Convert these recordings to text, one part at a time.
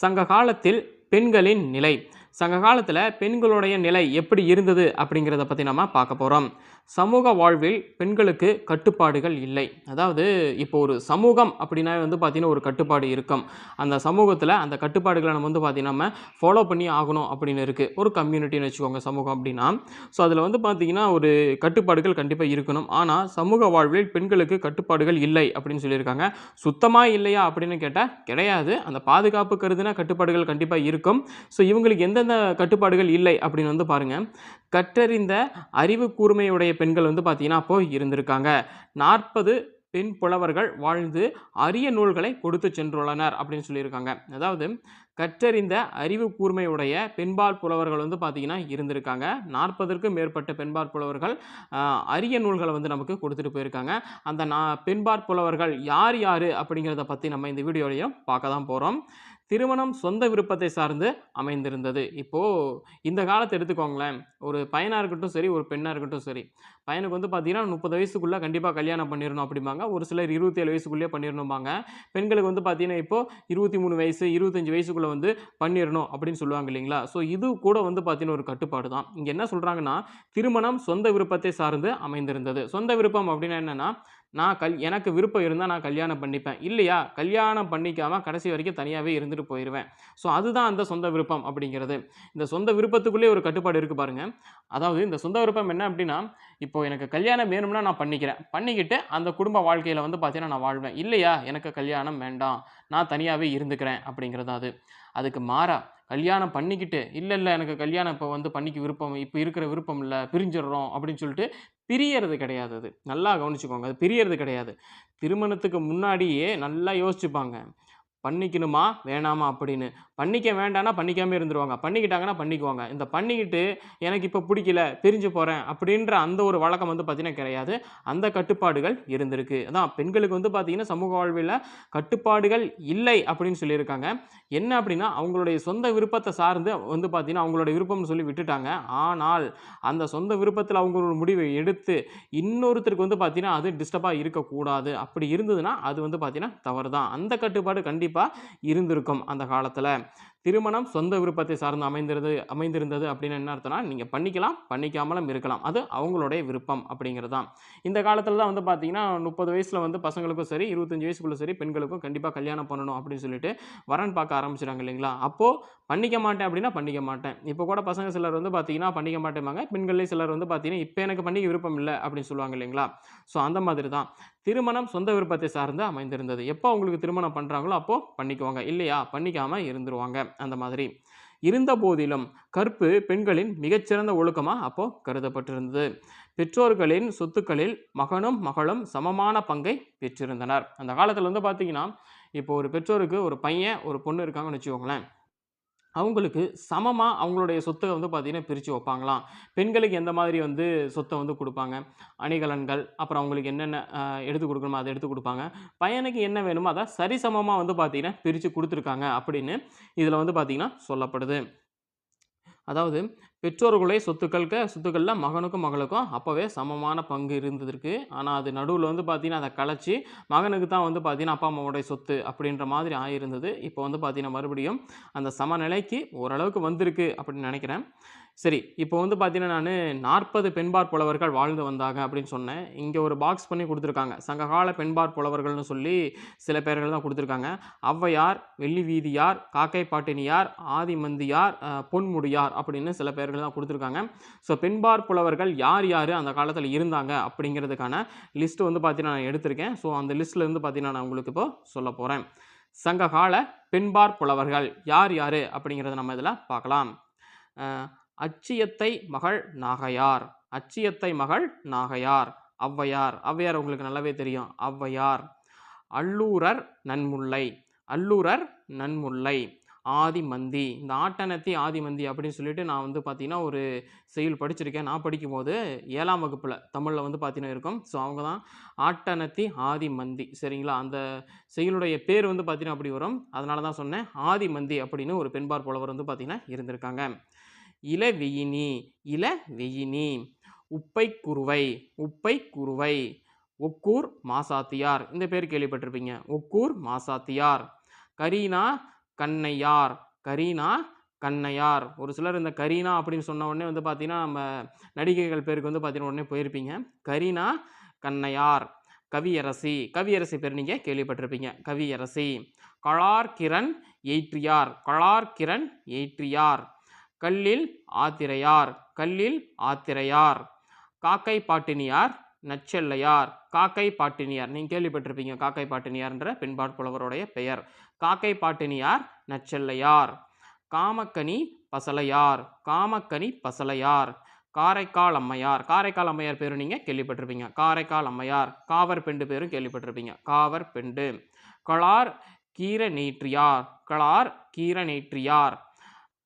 சங்க காலத்தில் பெண்களின் நிலை. சங்க காலத்தில் பெண்களுடைய நிலை எப்படி இருந்தது அப்படிங்கிறத பற்றி நம்ம பார்க்க போகிறோம் சமூக வாழ்வில் பெண்களுக்கு கட்டுப்பாடுகள் இல்லை. அதாவது இப்போ ஒரு சமூகம் அப்படின்னா வந்து பார்த்திங்கன்னா ஒரு கட்டுப்பாடு இருக்கும். அந்த சமூகத்தில் அந்த கட்டுப்பாடுகளை நம்ம வந்து பார்த்திங்கன்னா நம்ம ஃபாலோ பண்ணி ஆகணும் அப்படின்னு இருக்குது ஒரு கம்யூனிட்டின்னு வச்சுக்கோங்க சமூகம் அப்படின்னா. ஸோ அதில் வந்து பார்த்திங்கன்னா ஒரு கட்டுப்பாடுகள் கண்டிப்பாக இருக்கணும். ஆனால் சமூக வாழ்வில் பெண்களுக்கு கட்டுப்பாடுகள் இல்லை அப்படின்னு சொல்லியிருக்காங்க. சுத்தமாக இல்லையா அப்படின்னு கேட்டால் கிடையாது. அந்த பாதுகாப்பு கருதுனா கட்டுப்பாடுகள் கண்டிப்பாக இருக்கும். ஸோ இவங்களுக்கு எந்த எந்தெந்த கட்டுப்பாடுகள் இல்லை அப்படின்னு வந்து பாருங்கள் கற்றறிந்த அறிவு கூர்மையுடைய பெண்கள் வந்து பார்த்தீங்கன்னா அப்போது இருந்திருக்காங்க. நாற்பது பெண் புலவர்கள் வாழ்ந்து அரிய நூல்களை கொடுத்து சென்றுள்ளனர் அப்படின்னு சொல்லியிருக்காங்க. அதாவது கற்றறிந்த அறிவு கூர்மையுடைய பெண்பால் புலவர்கள் வந்து பார்த்திங்கன்னா இருந்திருக்காங்க. நாற்பதற்கும் மேற்பட்ட பெண்பால் புலவர்கள் அரிய நூல்களை வந்து நமக்கு கொடுத்துட்டு போயிருக்காங்க. அந்த நா பெண்பார் புலவர்கள் யார் யார் அப்படிங்கிறத பற்றி நம்ம இந்த வீடியோலையும் பார்க்க தான் போகிறோம் திருமணம் சொந்த விருப்பத்தை சார்ந்து அமைந்திருந்தது. இப்போது இந்த காலத்தை எடுத்துக்கோங்களேன். ஒரு பையனாக இருக்கட்டும் சரி ஒரு பெண்ணாக இருக்கட்டும் சரி. பையனுக்கு வந்து பார்த்தீங்கன்னா முப்பது வயசுக்குள்ளே கண்டிப்பாக கல்யாணம் பண்ணிடணும் அப்படிம்பாங்க. ஒரு சிலர் இருபத்தேழு வயசுக்குள்ளேயே பண்ணிடணும்பாங்க பெண்களுக்கு வந்து பார்த்தீங்கன்னா இப்போது இருபத்தி மூணு வயசு இருபத்தஞ்சு வயசுக்குள்ளே வந்து பண்ணிடணும் அப்படின்னு சொல்லுவாங்க இல்லைங்களா? ஸோ இது கூட வந்து பார்த்தீங்கன்னா ஒரு கட்டுப்பாடு தான். இங்கே என்ன சொல்கிறாங்கன்னா திருமணம் சொந்த விருப்பத்தை சார்ந்து அமைந்திருந்தது. சொந்த விருப்பம் அப்படின்னா என்னென்னா நான் கல் எனக்கு விருப்பம் இருந்தால் நான் கல்யாணம் பண்ணிப்பேன். இல்லையா? கல்யாணம் பண்ணிக்காமல் கடைசி வரைக்கும் தனியாகவே இருந்துட்டு போயிடுவேன் ஸோ அதுதான் அந்த சொந்த விருப்பம் அப்படிங்கிறது. இந்த சொந்த விருப்பத்துக்குள்ளே ஒரு கட்டுப்பாடு இருக்குது பாருங்கள் அதாவது இந்த சொந்த விருப்பம் என்ன அப்படின்னா இப்போது எனக்கு கல்யாணம் வேணும்னா நான் பண்ணிக்கிறேன். பண்ணிக்கிட்டு அந்த குடும்ப வாழ்க்கையில் வந்து பார்த்தீங்கன்னா நான் வாழ்வேன். இல்லையா? எனக்கு கல்யாணம் வேண்டாம். நான் தனியாகவே இருந்துக்கிறேன் அப்படிங்கிறது அது. அதுக்கு மாறா கல்யாணம் பண்ணிக்கிட்டு இல்லை இல்லை எனக்கு கல்யாணம் இப்போ வந்து பண்ணிக்க விருப்பம் இப்போ இருக்கிற விருப்பம் இல்லை பிரிஞ்சிடுறோம் அப்படின்னு சொல்லிட்டு பிரியறது கிடையாது அது. நல்லா கவனிச்சுக்கோங்க. அது பிரியறது கிடையாது. திருமணத்துக்கு முன்னாடியே நல்லா யோசிச்சுப்பாங்க. பண்ணிக்கணுமா? வேணாமா அப்படின்னு. பண்ணிக்க வேண்டாம்னா பண்ணிக்காமல் இருந்துருவாங்க. பண்ணிக்கிட்டாங்கன்னா பண்ணிக்குவாங்க. இந்த பண்ணிக்கிட்டு எனக்கு இப்போ பிடிக்கல பிரிஞ்சு போகிறேன் அப்படின்ற அந்த ஒரு வழக்கம் வந்து பார்த்திங்கன்னா கிடையாது. அந்த கட்டுப்பாடுகள் இருந்திருக்கு. அதான் பெண்களுக்கு வந்து பார்த்திங்கன்னா சமூக வாழ்வில் கட்டுப்பாடுகள் இல்லை அப்படின்னு சொல்லியிருக்காங்க. என்ன அப்படின்னா அவங்களுடைய சொந்த விருப்பத்தை சார்ந்து வந்து பார்த்திங்கன்னா அவங்களுடைய விருப்பம்னு சொல்லி விட்டுட்டாங்க. ஆனால் அந்த சொந்த விருப்பத்தில் அவங்க ஒரு முடிவை எடுத்து இன்னொருத்தருக்கு வந்து பார்த்திங்கன்னா அது டிஸ்டர்பாக இருக்கக்கூடாது. அப்படி இருந்ததுன்னா அது வந்து பார்த்திங்கன்னா தவறு தான் அந்த கட்டுப்பாடு கண்டிப்பாக இருந்திருக்கும் அந்த காலத்தில். திருமணம் சொந்த விருப்பத்தை சார்ந்து அமைந்திருது அமைந்திருந்தது அப்படின்னு என்ன அர்த்தம்னா நீங்கள் பண்ணிக்கலாம் பண்ணிக்காமலும் இருக்கலாம். அது அவங்களுடைய விருப்பம் அப்படிங்கிறது தான் இந்த காலத்தில் தான் வந்து பார்த்தீங்கன்னா முப்பது வயசில் வந்து பசங்களுக்கும் சரி இருபத்தஞ்சி வயசுக்குள்ளே சரி பெண்களுக்கும் கண்டிப்பாக கல்யாணம் பண்ணணும் அப்படின்னு சொல்லிட்டு வரன் பார்க்க ஆரம்பிச்சிடாங்க இல்லைங்களா? அப்போது பண்ணிக்க மாட்டேன் அப்படின்னா பண்ணிக்க மாட்டேன். இப்போ கூட பசங்க சிலர் வந்து பார்த்தீங்கன்னா பண்ணிக்க மாட்டேமாங்க பெண்கள்லேயும் சிலர் வந்து பார்த்தீங்கன்னா இப்போ எனக்கு பண்ணிக்க விருப்பம் இல்லை அப்படின்னு சொல்லுவாங்க இல்லைங்களா? ஸோ அந்த மாதிரி தான் திருமணம் சொந்த விருப்பத்தை சார்ந்து அமைந்திருந்தது. எப்போ அவங்களுக்கு திருமணம் பண்ணுறாங்களோ அப்போது பண்ணிக்குவாங்க. இல்லையா? பண்ணிக்காமல் இருந்துருவாங்க. அந்த மாதிரி. இருந்த போதிலும் கற்பு பெண்களின் மிகச்சிறந்த ஒழுக்கமாக அப்போ கருதப்பட்டிருந்தது. பெற்றோர்களின் சொத்துக்களில் மகனும் மகளும் சமமான பங்கை பெற்றிருந்தனர். அந்த காலத்தில் வந்து பார்த்தீங்கன்னா இப்போ ஒரு பெற்றோருக்கு ஒரு பையன் ஒரு பொண்ணு இருக்காங்கன்னு வச்சுக்கோங்களேன். அவங்களுக்கு சமமாக அவங்களுடைய சொத்தை வந்து பார்த்திங்கன்னா பிரித்து வைப்பாங்களாம். பெண்களுக்கு எந்த மாதிரி வந்து சொத்தை வந்து கொடுப்பாங்க? அணிகலன்கள் அப்புறம் அவங்களுக்கு என்னென்ன எடுத்து கொடுக்கணுமோ அதை எடுத்து கொடுப்பாங்க. பையனுக்கு என்ன வேணுமோ அதை சரிசமமாக வந்து பார்த்திங்கன்னா பிரித்து கொடுத்துருக்காங்க அப்படின்னு இதில் வந்து பார்த்திங்கன்னா சொல்லப்படுது. அதாவது பெற்றோர்களுடைய சொத்துக்களுக்கு சொத்துக்களில் மகனுக்கும் மகளுக்கும் அப்போவே சமமான பங்கு இருந்ததற்கு ஆனால் அது நடுவில் வந்து பார்த்திங்கன்னா அதை கலைச்சி மகனுக்கு தான் வந்து பார்த்திங்கன்னா அப்பா அம்மாவுடைய சொத்து அப்படின்ற மாதிரி ஆகியிருந்தது இப்போ வந்து பார்த்திங்கன்னா மறுபடியும் அந்த சமநிலைக்கு ஓரளவுக்கு வந்திருக்கு அப்படின்னு நினைக்கிறேன். சரி இப்போ வந்து பார்த்தீங்கன்னா நான் நாற்பது பெண்பார் புலவர்கள் வாழ்ந்து வந்தாங்க அப்படின்னு சொன்னேன். இங்கே ஒரு பாக்ஸ் பண்ணி கொடுத்துருக்காங்க. சங்ககால பெண்பார் புலவர்கள்னு சொல்லி சில பேர்கள் தான் கொடுத்துருக்காங்க. ஔவையார் வெள்ளி வீதியார் காக்கை பாட்டினியார் ஆதிமந்தியார் பொன்முடியார் அப்படின்னு சில பேர்கள் தான் கொடுத்துருக்காங்க. ஸோ பெண்பார் புலவர்கள் யார் யார் அந்த காலத்தில் இருந்தாங்க அப்படிங்கிறதுக்கான லிஸ்ட்டு வந்து பார்த்தீங்கன்னா நான் எடுத்திருக்கேன். ஸோ அந்த லிஸ்ட்டில் இருந்து பார்த்தீங்கன்னா நான் உங்களுக்கு இப்போ சொல்ல போகிறேன் சங்ககால பெண்பார் புலவர்கள் யார் யார் அப்படிங்கிறத நம்ம இதில் பார்க்கலாம். அச்சியத்தை மகள் நாகையார். அச்சியத்தை மகள் நாகையார். ஔவையார். ஔவையார் உங்களுக்கு நல்லாவே தெரியும். ஔவையார். அல்லூரர் நன்முல்லை. அல்லூரர் நன்முல்லை. ஆதிமந்தி. இந்த ஆட்டனத்தி ஆதிமந்தி அப்படின்னு சொல்லிட்டு நான் வந்து பார்த்தீங்கன்னா ஒரு செயல் படிச்சிருக்கேன். நான் படிக்கும்போது ஏழாம் வகுப்பில் தமிழில் வந்து பார்த்தீங்கன்னா இருக்கும். ஸோ அவங்க தான் ஆட்டனத்தி ஆதிமந்தி. சரிங்களா? அந்த செயலுடைய பேர் வந்து பார்த்தீங்கன்னா அப்படி வரும். அதனால தான் சொன்னேன். ஆதிமந்தி அப்படின்னு ஒரு பெண்பார் புலவர் வந்து பார்த்தீங்கன்னா இருந்திருக்காங்க. இளவெயினி இளவெயினி உப்பை குருவை உப்பை குருவை ஒக்கூர் மாசாத்தியார். இந்த பேர் கேள்விப்பட்டிருப்பீங்க. ஒக்கூர் மாசாத்தியார். கரீனா கண்ணையார் கரீனா கண்ணையார். ஒரு சிலர் இந்த கரீனா அப்படின்னு சொன்ன உடனே வந்து பார்த்தீங்கன்னா நம்ம நடிகைகள் பேருக்கு வந்து பார்த்தீங்கன்னா உடனே போயிருப்பீங்க. கரீனா கண்ணையார் கவியரசி. கவியரசி பேர் நீங்கள் கேள்விப்பட்டிருப்பீங்க. கவியரசி. களார் கிரண் எயிற்றியார் களார் கிரண் எயிற்றியார் கல்லில் ஆத்திரையார். கல்லில் ஆத்திரையார். காக்கை பாட்டினியார் நச்செல்லையார். காக்கை பாட்டினியார். நீங்கள் கேள்விப்பட்டிருப்பீங்க காக்கை பாட்டினியார்ன்ற பெண்பாட் புலவருடைய பெயர். காக்கை பாட்டினியார் நச்செல்லையார். காமக்கனி பசலையார். காமக்கனி பசலையார். காரைக்கால் அம்மையார். காரைக்கால் அம்மையார் பேரும் நீங்கள் கேள்விப்பட்டிருப்பீங்க. காரைக்கால் அம்மையார். காவர் பெண்டு பேரும் கேள்விப்பட்டிருப்பீங்க. காவர் பெண்டு. களார் கீர நீற்றியார் களார் கீர நீற்றியார்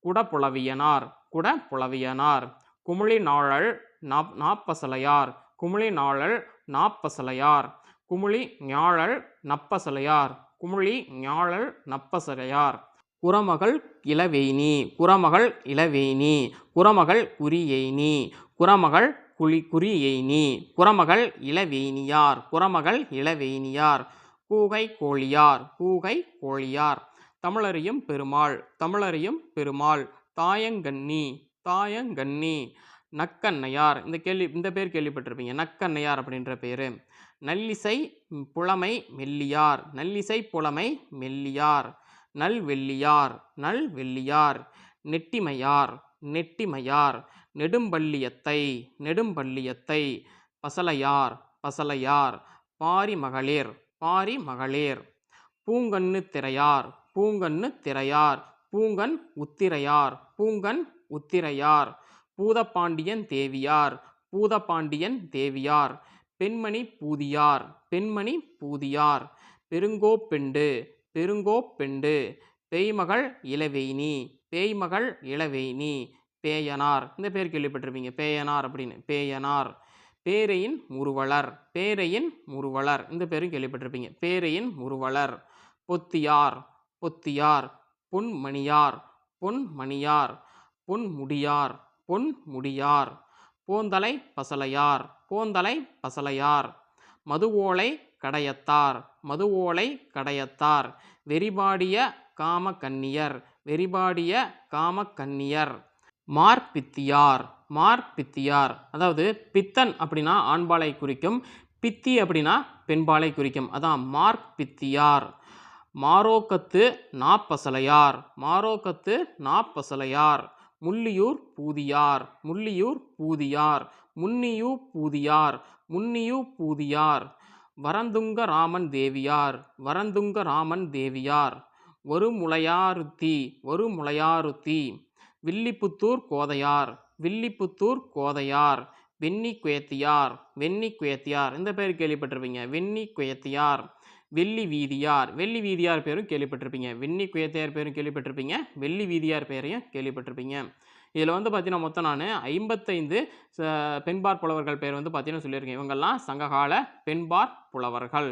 குடப்புலவியனார். குடப்புலவியனார். குமிழி நாழல் நாப் நாப்பசலையார். குமிழி நாழல் நாப்பசலையார். குமிழி ஞாழல் நப்பசலையார். குமிழி ஞாழல் நப்பசலையார். குரமகள் இளவேணி. குரமகள் இளவேணி. குரமகள் குறியேணி. குரமகள் குழி குறியேணி. குரமகள் இளவேணியார். குரமகள் இளவேணியார். கூகை கோழியார். கூகை கோழியார். தமிழறியும் பெருமாள். தமிழறியும் பெருமாள். தாயங்கண்ணி. தாயங்கண்ணி. நக்கண்ணையார் இந்த கேள்வி இந்த பேர் கேள்விப்பட்டிருப்பீங்க. நக்கண்ணையார் அப்படின்ற பேர். நல்லிசை புலமை மெல்லியார். நல்லிசை புலமை மெல்லியார். நல்வெள்ளியார் நல்வெள்ளியார் நெட்டிமையார். நெட்டிமையார். நெடும்பள்ளியத்தை. நெடும்பள்ளியத்தை. பசலையார். பசலையார். பாரி மகளிர் பாரி மகளிர் பூங்கண்ணு திரையார். பூங்கண்ணு திரையார். பூங்கன் உத்திரையார். பூங்கன் உத்திரையார். பூதப்பாண்டியன் தேவியார் பூதப்பாண்டியன் தேவியார் பெண்மணி பூதியார் பெண்மணி பூதியார் பெருங்கோப்பெண்டு பெருங்கோப்பெண்டு பேய்மகள் இளவேணி பேய்மகள் இளவேணி பேயனார். இந்த பேர் கேள்விப்பட்டிருப்பீங்க. பேயனார் அப்படின்னு. பேயனார். பேரையின் முருவலர். பேரையின் முருவலர். இந்த பேரும் கேள்விப்பட்டிருப்பீங்க. பேரையின் முருவலர். பொத்தியார். பொத்தியார். பொன்மணியார். பொன்மணியார். பொன்முடியார். பொன்முடியார் போந்தலை பசலையார். போந்தலை பசலையார். மதுவோலை கடையத்தார். மதுவோலை கடையத்தார். வெறிபாடிய காமக்கன்னியர். வெறிபாடிய காமக்கன்னியர். மார்பித்தியார். மார்பித்தியார். அதாவது பித்தன் அப்படின்னா ஆண்பாலை குறிக்கும். பித்தி அப்படின்னா பெண்பாலை குறிக்கும். அதான் மார்க் பித்தியார் மாரோக்கத்து நாப்பசலையார். மாரோக்கத்து நாப்பசலையார். முள்ளியூர் பூதியார் முள்ளியூர் பூதியார் முன்னியூ பூதியார் முன்னியூ பூதியார். வரந்துங்க ராமன் தேவியார் வரந்துங்க ராமன் தேவியார். ஒரு முளையாருத்தி ஒரு முளையாருத்தி வில்லிபுத்தூர் கோதையார் வில்லிபுத்தூர் கோதையார். வெண்ணி குயத்தியார் வெண்ணி குயத்தியார். இந்த பேர் கேள்விப்பட்டிருப்பீங்க. வெண்ணி குயத்தியார். வெள்ளி வீதியார். வெள்ளி வீதியார் பேரும் கேள்விப்பட்டிருப்பீங்க. வெண்ணி குயத்தையார் பேரும் கேள்விப்பட்டிருப்பீங்க. வெள்ளி வீதியார் பேரையும் கேள்விப்பட்டிருப்பீங்க. இதில் வந்து பார்த்தீங்கன்னா மொத்தம் நான் ஐம்பத்தைந்து பெண்பார் புலவர்கள் பேர் வந்து பார்த்தீங்கன்னா சொல்லியிருக்கேன். இவங்கெல்லாம் சங்ககால பெண்பார் புலவர்கள்.